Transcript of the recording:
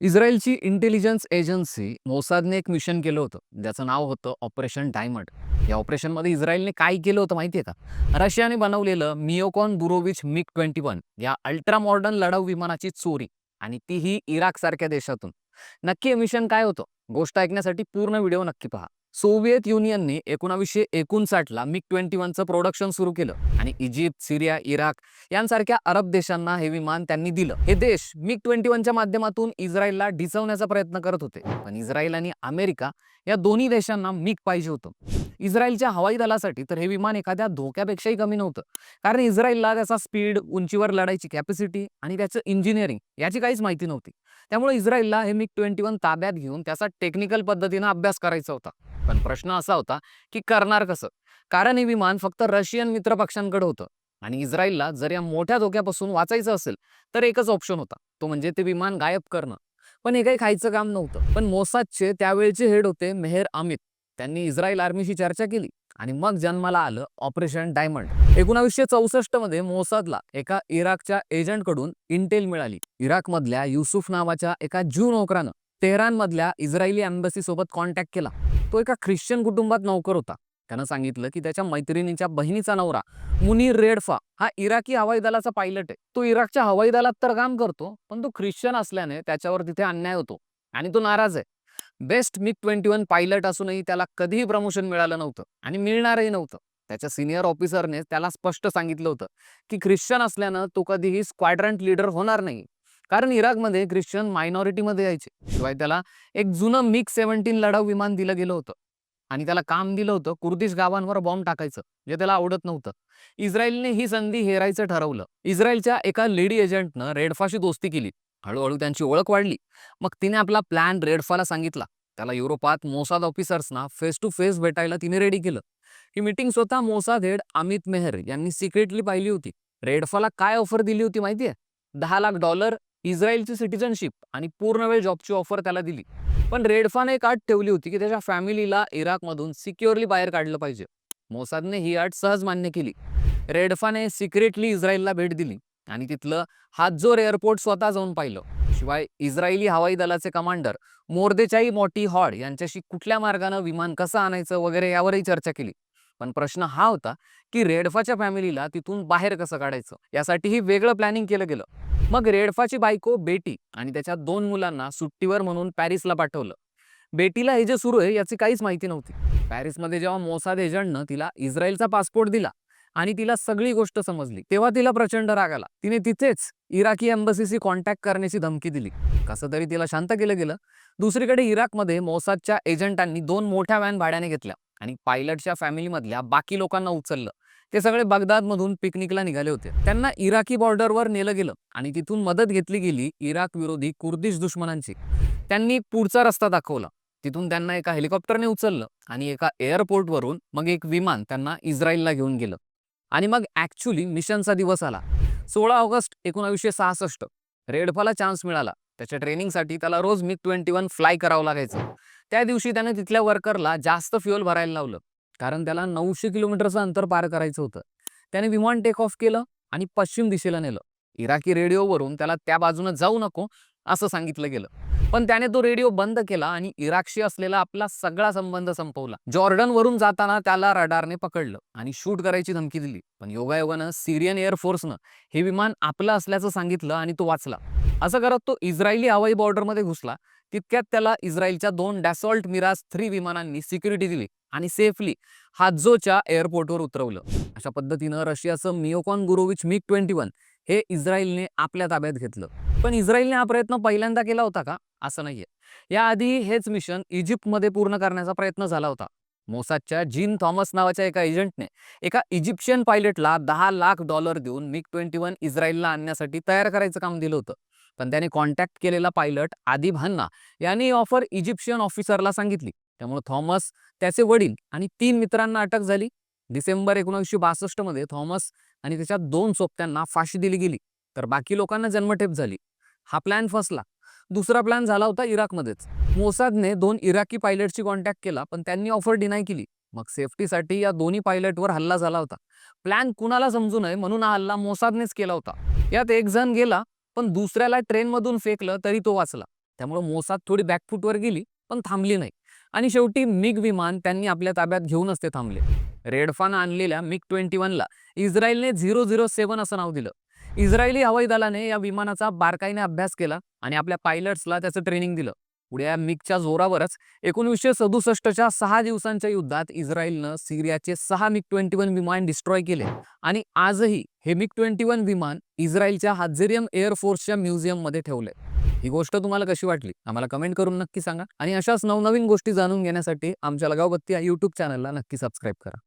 इस्रायलची intelligence agency मोसादने एक mission केलं होतं. ज्याचं नाव होतं ऑपरेशन डायमंड या ऑपरेशनमध्ये इस्रायलने काय केलं होतं माहिती आहे का? रशियाने बनवलेलं Mikoyan Gurevich MiG twenty one या अल्ट्रा मॉडर्न लढाऊ विमानाची चोरी आणि तीही इराकसारख्या देशातून. नक्की हे मिशन काय होतं? गोष्ट ऐकण्यासाठी पूर्ण व्हिडिओ नक्की पहा. सोव्हिएत युनियनने एकोणावीसशे एकोणसाठला मिग ट्वेंटी वनचं प्रोडक्शन सुरू केलं आणि इजिप्त सिरिया इराक यांसारख्या अरब देशांना हे विमान त्यांनी दिलं. हे देश मिग ट्वेंटी वनच्या माध्यमातून इस्रायलला डिचवण्याचा प्रयत्न करत होते. पण इस्रायल आणि अमेरिका या दोन्ही देशांना मिग पाहिजे होतं. इस्रायलच्या हवाई दलासाठी तर हे विमान एखाद्या धोक्यापेक्षाही कमी नव्हतं. कारण इस्रायलला त्याचा स्पीड उंचीवर लढायची कॅपॅसिटी आणि त्याचं इंजिनिअरिंग याची काहीच माहिती नव्हती. त्यामुळे इस्रायलला हे मिग ट्वेंटी वन ताब्यात घेऊन त्याचा टेक्निकल पद्धतीनं अभ्यास करायचा होता. पण प्रश्न असा होता की करणार कसं? कारण हे विमान फक्त रशियन मित्रपक्षांकडे होतं. आणि इस्रायलला जर या मोठ्या धोक्यापासून वाचायचं असेल तर एकच ऑप्शन होता. तो म्हणजे ते विमान गायब करणं. पण हे काही खायचं काम नव्हतं. पण मोसादचे त्यावेळचे हेड होते मेहर अमित त्यांनी इस्रायल आर्मीशी चर्चा केली आणि मग जन्माला आलं ऑपरेशन डायमंड. एकोणावीसशे चौसष्टमध्ये मोसादला एका इराकच्या एजंटकडून इंटेल मिळाली. इराकमधल्या युसुफ नावाच्या एका ज्यू नोकरानं तेहरानमधल्या इस्रायली अँबसी सोबत कॉन्टॅक्ट केला. तो एका ख्रिश्चन कुटुंबात नोकर होता. त्यानं सांगितलं की त्याच्या मैत्रिणीच्या बहिणीचा नवरा मुनीर रेडफा हा इराकी हवाई दलाचा पायलट आहे. तो इराकच्या हवाई दलात तर काम करतो पण तो ख्रिश्चन असल्याने त्याच्यावर तिथे अन्याय होतो आणि तो नाराज आहे. Best MiG twenty one pilot असूनही त्याला कधीही प्रमोशन मिळालं नव्हतं आणि मिळणारही नव्हतं. त्याच्या सिनियर ऑफिसरने त्याला स्पष्ट सांगितलं होतं की ख्रिश्चन असल्यानं तो कधीही स्क्वाड्रंट लीडर होणार नाही. कारण इराकमध्ये ख्रिश्चन मायनॉरिटीमध्ये यायचे. शिवाय त्याला एक जुनं मिग सेव्हन्टीन लढाऊ विमान दिलं गेलं होतं. आणि त्याला काम दिलं होतं कुर्दिश गावांवर बॉम्ब टाकायचं जे त्याला आवडत नव्हतं. इस्रायलने ही संधी हेरायचं ठरवलं. इस्रायलच्या एका लेडी एजंटनं रेडफाशी दोस्ती केली. हळूहळू त्यांची ओळख वाढली. मग तिने आपला प्लॅन रेडफाला सांगितला. त्याला युरोपात मोसाद ऑफिसर्सना फेस टू फेस भेटायला तिने रेडी केलं. ही मीटिंग स्वतः मोसाद हेड अमित मेहर यांनी सिक्रेटली पाहिली होती. रेडफाला काय ऑफर दिली होती माहितीये? दहा लाख डॉलर इस्रायलची सिटिजनशिप आणि पूर्ण वेळ जॉबची ऑफर त्याला दिली. पण रेडफाने एक अट ठेवली होती की त्याच्या फॅमिलीला इराकमधून सिक्युअरली बाहेर काढलं पाहिजे. मोसादने ही अट सहज मान्य केली. रेडफाने सिक्रेटली इस्रायलला भेट दिली. आणि तिथलं हातजोर एअरपोर्ट स्वतः जाऊन पाहिलं. शिवाय इस्रायली हवाई दलाचे कमांडर मोर्देचाई मोटी हॉड यांच्याशी कुठल्या मार्गानं विमान कसं आणायचं वगैरे यावरही चर्चा केली. पण प्रश्न हा होता की रेडफाच्या फॅमिलीला तिथून बाहेर कसं काढायचं? यासाठीही वेगळं प्लॅनिंग केलं गेलं. मग रेडफाची बायको बेटी आणि त्याच्या दोन मुलांना सुट्टीवर म्हणून पॅरिसला पाठवलं. बेटीला हे जे सुरू आहे याची काहीच माहिती नव्हती. पॅरिसमध्ये जेव्हा मोसाद एजंटनं तिला इस्रायलचा पासपोर्ट दिला आणि तिला सगळी गोष्ट समजली. तेव्हा तिला प्रचंड राग आला. तिने तिथेच इराकी एम्बसीशी कॉन्टॅक्ट करण्याची धमकी दिली. कसं तरी तिला शांत केलं गेलं. दुसरीकडे इराकमध्ये मोसादच्या एजंटांनी दोन मोठ्या व्हॅन भाड्याने घेतल्या आणि पायलटच्या फॅमिलीमधल्या बाकी लोकांना उचललं. ते सगळे बगदादमधून पिकनिकला निघाले होते. त्यांना इराकी बॉर्डरवर नेलं गेलं आणि तिथून मदत घेतली गेली इराक विरोधी कुर्दिश दुश्मनांची. त्यांनी पुढचा रस्ता दाखवला. तिथून त्यांना एका हेलिकॉप्टरने उचललं आणि एका एअरपोर्टवरून मग एक विमान त्यांना इस्रायलला घेऊन गेलं. आणि मग ॲक्च्युली मिशनचा दिवस आला. सोळा ऑगस्ट एकोणावीसशे सहासष्ट. रेडफाला चान्स मिळाला. त्याच्या ट्रेनिंगसाठी त्याला रोज मिग ट्वेंटी वन फ्लाय करावं लागायचं. त्या दिवशी त्याने तिथल्या वर्करला जास्त फ्युअल भरायला लावलं. कारण त्याला नऊशे किलोमीटरचं अंतर पार करायचं होतं. त्याने विमान टेक ऑफ केलं आणि पश्चिम दिशेला नेलं. इराकी रेडिओवरून त्याला त्या बाजूनं जाऊ नको असं सांगितलं गेलं. पण त्याने तो रेडिओ बंद केला आणि इराकशी असलेला आपला सगळा संबंध संपवला. जॉर्डन वरून जाताना त्याला रडारने पकडलं आणि शूट करायची धमकी दिली. पण योगायोगानं सिरियन एअरफोर्सनं हे विमान आपलं असल्याचं सांगितलं आणि तो वाचला. असं करत तो इस्रायली हवाई बॉर्डरमध्ये घुसला. तितक्यात त्याला इस्रायलच्या दोन डॅसॉल्ट मिराज थ्री विमानांनी सिक्युरिटी दिली आणि सेफली हातजोच्या एअरपोर्टवर उतरवलं. अशा पद्धतीनं रशियाचं Mikoyan Gurevich MiG twenty one हे इस्रायलने आपल्या ताब्यात घेतलं. पण इस्रायलने हा प्रयत्न पहिल्यांदा केला होता का? असं नाहीये. याआधी हेच मिशन इजिप्तमध्ये पूर्ण करण्याचा प्रयत्न झाला होता. मोसादच्या जीन थॉमस नावाच्या एका एजंटने एका इजिप्शियन पायलटला दहा लाख डॉलर देऊन मिग ट्वेंटी वन इस्रायलला आणण्यासाठी तयार करायचं काम दिलं होतं. पण त्याने कॉन्टॅक्ट केलेला पायलट आदिब हन्ना यांनी ऑफर इजिप्शियन ऑफिसरला सांगितली. त्यामुळे थॉमस त्याचे वडील आणि तीन मित्रांना अटक झाली. डिसेंबर एकोणीसशे बासष्टमध्ये थॉमस आणि त्याच्या दोन सोबत्यांना फाशी दिली गेली. तर बाकी लोकांना जन्मठेप झाली. हा प्लॅन फसला. दुसरा प्लॅन झाला होता इराकमध्येच. मोसादने दोन इराकी पायलटची कॉन्टॅक्ट केला पण त्यांनी ऑफर डिनाय केली. मग सेफ्टीसाठी या दोन्ही पायलटवर हल्ला झाला होता. प्लॅन कुणाला समजू नये म्हणून हा हल्ला मोसादनेच केला होता. यात एक जण गेला पण दुसऱ्याला ट्रेनमधून फेकलं तरी तो वाचला. त्यामुळे मोसाद थोडी बॅकफूटवर गेली पण थांबली नाही. आणि शेवटी मिग विमान त्यांनी आपल्या ताब्यात घेऊनच ते थांबले. रेडफान आणलेल्या मिग ट्वेंटी वनला इस्रायलने झिरो झिरो सेवन असं नाव दिलं. इस्रायली हवाई दलाने या विमानाचा बारकाईने अभ्यास केला आणि आपल्या पायलट्सला त्याचं ट्रेनिंग दिलं. पुढे या मिगच्या जोरावरच एकोणीसशे सदुसष्टच्या सहा दिवसांच्या युद्धात इस्रायलनं सिरियाचे सहा मिग ट्वेंटी वन विमान डिस्ट्रॉय केले. आणि आजही हे मिग ट्वेंटी वन विमान इस्रायलच्या हाजेरियम एअरफोर्सच्या म्युझियममध्ये ठेवले ही गोष्ट तुम्हाला कशी वाटली? आम्हाला कमेंट करून नक्की सांगा आणि अशाच नवनवीन गोष्टी जाणून घेण्यासाठी आमच्या लगावबत्ती या यूट्यूब चॅनलला नक्की सबस्क्राईब करा.